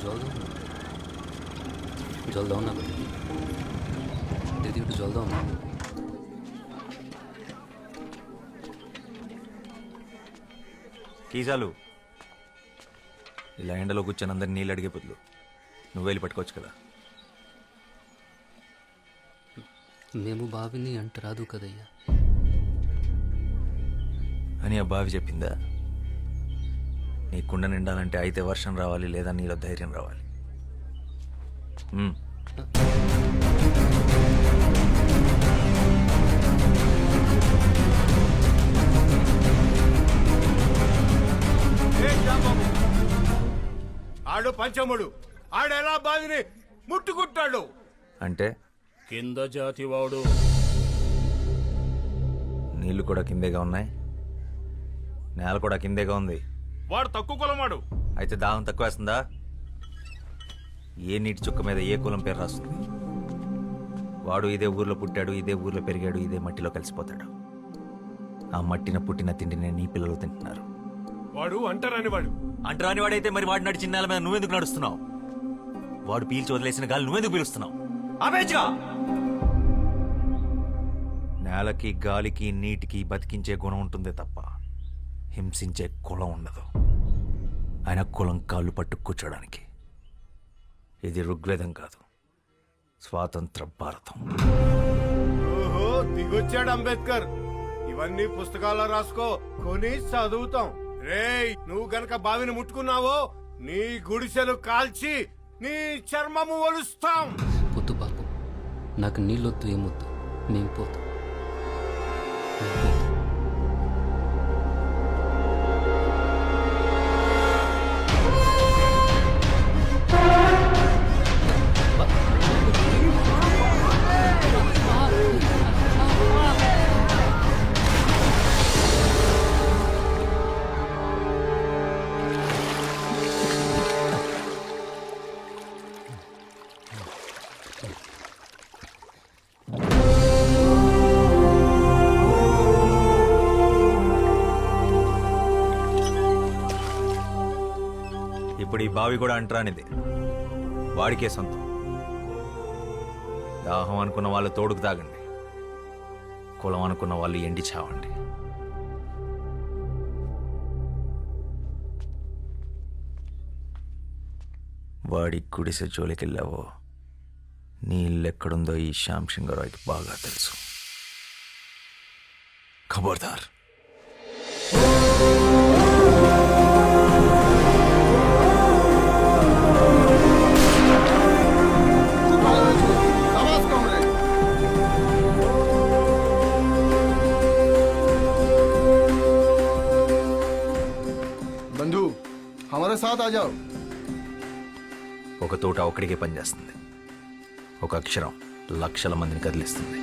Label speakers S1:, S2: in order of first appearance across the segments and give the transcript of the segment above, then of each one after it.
S1: একটু জল দাও না জল দাও না বলি দিদি একটু জল দাও না
S2: కీజాలు ఇలా ఎండలో కూర్చొని అందరిని నీళ్ళు అడిగే బదులు నువ్వు వెళ్ళి పట్టుకోవచ్చు కదా
S1: మేము బావిని అంట రాదు కదయ్యా
S2: అని ఆ బావి చెప్పిందా నీ కుండ నిండాలంటే అయితే వర్షం రావాలి లేదా నీలో ధైర్యం రావాలి.
S3: ఆడు పంచముడు. ఆడెలా బావిని ముట్టుకుంటాడు.
S2: అంటే?
S3: కింద జాతి వాడు.
S2: నీళ్ళు కూడా కిందేగా ఉన్నాయి. నేల కూడా కిందేగా ఉంది.
S3: వాడు తక్కువ కులమాడు
S2: అయితే దాహం తక్కువ వేస్తుందా? ఏ నీటి చుక్క మీద ఏ కులం పేరు రాస్తుంది? వాడు ఇదే ఊర్లో పుట్టాడు ఇదే ఊర్లో పెరిగాడు ఇదే మట్టిలో కలిసిపోతాడు. ఆ మట్టిన పుట్టిన తిండినే నీ పిల్లలు తింటున్నారు.
S3: వాడు అంటరాని వాడు
S2: అంటరాని వాడైతే మరి వాడు నడిచిన నేల మీద నువ్వెందుకు నడుస్తున్నావు? వాడు పీల్చి వదిలేసిన గాలి నువ్వెందుకు పీలుస్తున్నావు? ఆపేచ్చుగా నేలకి గాలికి నీటికి బతికించే గుణం ఉంటుందే తప్ప హింసించే కులం ఉండదు. ఆయన కులం కాళ్ళు పట్టు కూర్చోడానికి ఇది ఋగ్వేదం కాదు. స్వాతంత్ర భారతం.
S3: ఓహో దిగొచ్చాడు అంబేద్కర్. ఇవన్నీ పుస్తకాల్లో రాసుకో. కొని చదువుతాం. రేయ్ నువ్వు గనక బావిని ముట్టుకున్నావో నీ గుడిసెలు కాల్చి నీ చర్మము ఒలుస్తాం.
S1: పొద్దు బాబు. నాకు నీళ్ళొద్దు ఏమొద్దు. మేము పోతాం.
S2: బావి కూడా అంటరానిది. వాడికే సొంతం. దాహం అనుకున్న వాళ్ళు తోడుకు తాగండి. కులం అనుకున్న వాళ్ళు ఎండి చావండి. వాడి గుడిసె జోలికెళ్ళావో నీ ఇల్లెక్కడుందో ఈ శ్యామ్ సింగరాయ్కి బాగా తెలుసు. ఖబర్దార్.
S4: हमारे साथ आ जाओ
S2: ఒక తోట ఒక్కడికే పనిచేస్తుంది ఒక అక్షరం లక్షల మందిని కదిలిస్తుంది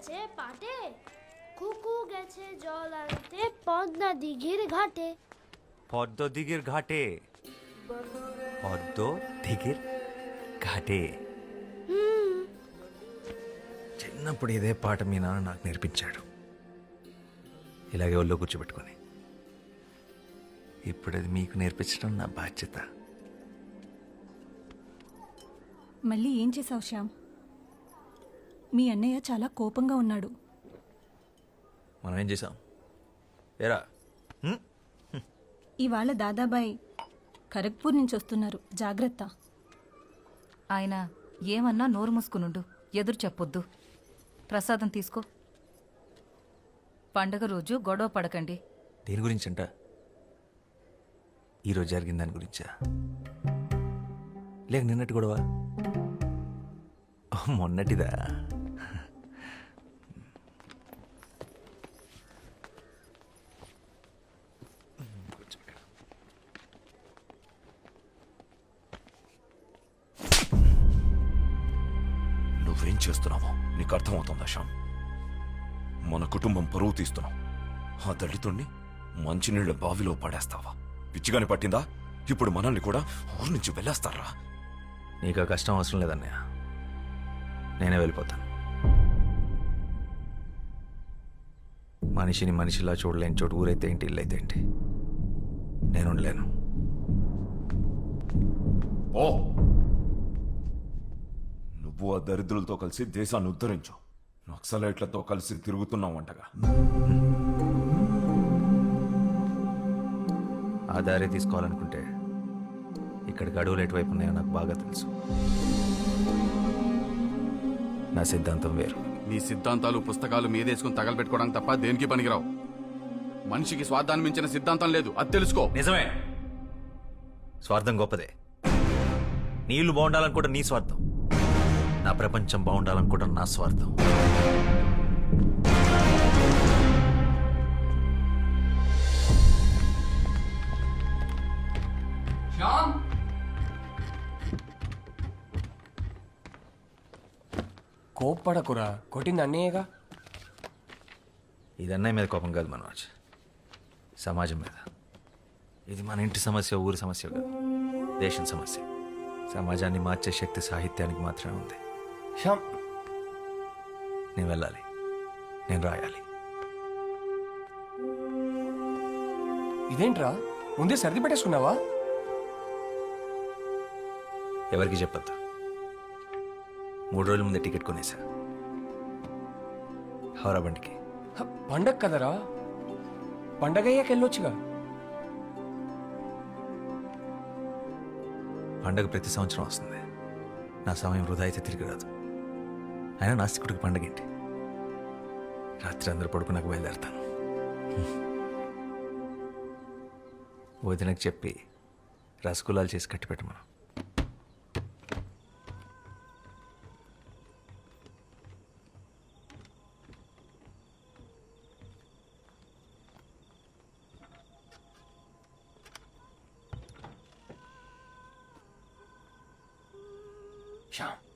S5: গেছে পাটে কুকু গেছে জল আনতে পদ্মা দিঘির ঘাটে
S2: পদ্ম দিঘির ঘাটে পদ্ম দিঘির ఘాటే చిన్నప్పుడు ఇదే పాట మీ నాన్న నాకు నేర్పించాడు ఇలాగే ఒళ్ళో కూర్చోబెట్టుకొని ఇప్పుడు అది మీకు నేర్పించడం నా బాధ్యత
S6: మళ్ళీ ఏం చేశావు శ్యామ్ మీ అన్నయ్య చాలా కోపంగా ఉన్నాడు.
S2: మనం ఏం చేసాం ఏరా? హ్మ్?
S6: ఇవాళ దాదాబాయ్ ఖరగ్పూర్ నుంచి వస్తున్నారు. జాగ్రత్త.
S7: ఆయన ఏమన్నా నోరు మూసుకునుండు. ఎదురు చెప్పొద్దు. ప్రసాదం తీసుకో. పండగ రోజు గొడవ పడకండి.
S2: దేని గురించి అంట ఈరోజు జరిగిన దాని గురించా? లేక నిన్నటి గొడవ? ఓ, మొన్నటిదా? నువ్వేం చూ
S8: చేస్తున్నామో నీకు అర్థమవుతుందా శ్యామ్? మన కుటుంబం పరువు తీస్తున్నాం. ఆ దళితుణ్ణి మంచినీళ్ళ బావిలో పడేస్తావా? పిచ్చిగాని పట్టిందా? ఇప్పుడు మనల్ని కూడా ఊరి నుంచి వెళ్ళేస్తారా?
S2: నీకు ఆ కష్టం అవసరం లేదన్నయ్య. నేనే వెళ్ళిపోతాను. మనిషిని మనిషిలా చూడలేని చోటు ఊరైతే ఏంటి ఇల్లు అయితే ఏంటి? నేను ఉండలేను
S8: ఓ నువ్వు ఆ దరిద్రులతో కలిసి దేశాన్ని ఉద్ధరించు. నక్సలైట్లతో కలిసి తిరుగుతున్నావంటగా
S2: ఆ దారి తీసుకోవాలనుకుంటే ఇక్కడికి అడవులు ఎటువైపు ఉన్నాయో నాకు బాగా తెలుసు. నా సిద్ధాంతం వేరు.
S9: నీ సిద్ధాంతాలు పుస్తకాలు మీదేసుకుని తగలబెట్టుకోవడానికి తప్ప దేనికి పనికిరావు? మనిషికి స్వార్థాన్ని మించిన సిద్ధాంతం లేదు. అది తెలుసుకో.
S2: నిజమే. స్వార్థం గొప్పదే. నీళ్ళు బాగుండాలనుకోవడం నీ స్వార్థం. నా ప్రపంచం బాగుండాలనుకోవడం నా స్వార్థం.
S10: కోప్పడకురా. కొట్టింది అన్నయ్యగా?
S2: ఇది అన్నయ్య మీద కోపం కాదు మనోజ్. సమాజం మీద. ఇది మన ఇంటి సమస్య ఊరి సమస్య కాదు. దేశం సమస్య. సమాజాన్ని మార్చే శక్తి సాహిత్యానికి మాత్రమే ఉంది.
S10: శ్యామ్
S2: నేను వెళ్ళాలి. నేను రాయాలి.
S10: ఇదేంట్రా? ముందే సర్ది పెట్టేసుకున్నావా?
S2: ఎవరికి చెప్పొద్దు. మూడు రోజుల ముందే టికెట్ కొనేసా. హౌరా బండికి.
S10: పండగ కదరా? పండగ అయ్యాక వెళ్ళొచ్చుగా
S2: పండగ ప్రతి సంవత్సరం వస్తుంది. నా సమయం వృధా అయితే తిరిగి రాదు. అయినా నాస్తికుడికి పండగ ఏంటి రాత్రి అందరూ పడుకున్నాక బయలుదేరతాను. వదినకు చెప్పి రసగుల్లాలు చేసి కట్టి
S10: Ciao.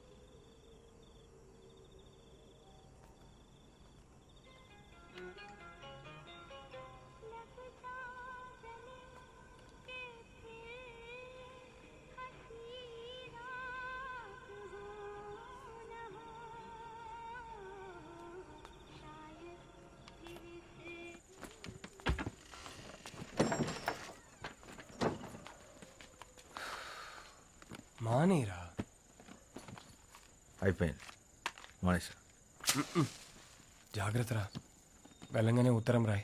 S10: మానేరా?
S2: అయిపోయింది. మనిషి
S10: జాగ్రత్తరా. వెళ్ళంగానే ఉత్తరం రాయ్.